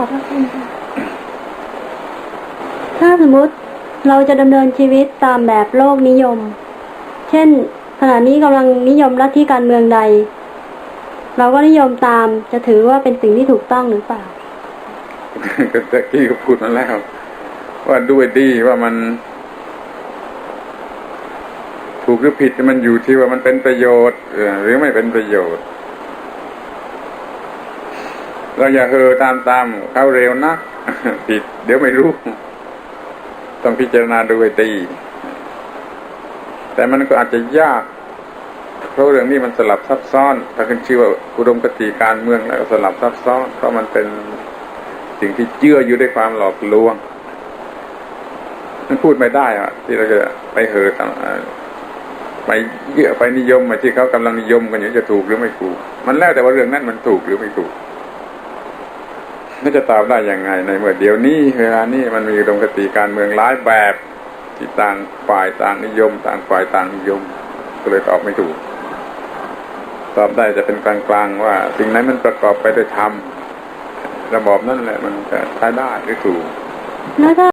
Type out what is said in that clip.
ขอบพระคุณค่ะ ถ้าสมมติเราจะดำเนินชีวิตตามแบบโลกนิยม เช่น ขณะนี้กำลังนิยมลัทธิการเมืองใด เราก็นิยมตามจะถือว่าเป็นสิ่งที่ถูกต้องหรือเปล่าก็ตะกี้ก็พูดมาแล้ว ว่าด้วยดีว่ามัน ถูกหรือผิดมันอยู่ที่ว่ามันเป็นประโยชน์หรือไม่เป็นประโยชน์ เราอย่าเฮอตามตามๆเขาเร็วนักผิดเดี๋ยวไม่รู้ ต้องพิจารณาด้วยดีแต่มันก็อาจจะยาก เพราะเรื่องนี้มันสลับซับซ้อน ถ้าขึ้นชื่อว่าอุดมคติการเมืองแล้วก็สลับซับซ้อน เพราะมันเป็นสิ่งที่เจืออยู่ด้วยความหลอกลวง มันพูดไม่ได้อะที่เราจะไปเหอตามไปเยอะไปนิยมมาที่เขากำลังนิยมกันอยู่จะถูกหรือไม่ถูก มันแล้วแต่ว่าเรื่องนั้นมันถูกหรือไม่ถูก ไม่จะตอบได้ยังไง ในเมื่อเดี๋ยวนี้เวลานี้มันมีอุดมคติการเมืองหลายแบบที่ต่างฝ่ายต่างนิยม ต่างฝ่ายต่างนิยมก็เลยตอบไม่ถูก ตอบได้จะเป็นกลางๆว่า สิ่งนั้นมันประกอบไปด้วยธรรมระบอบนั่นแหละมันจะใช้ได้หรือถูกแล้วถ้า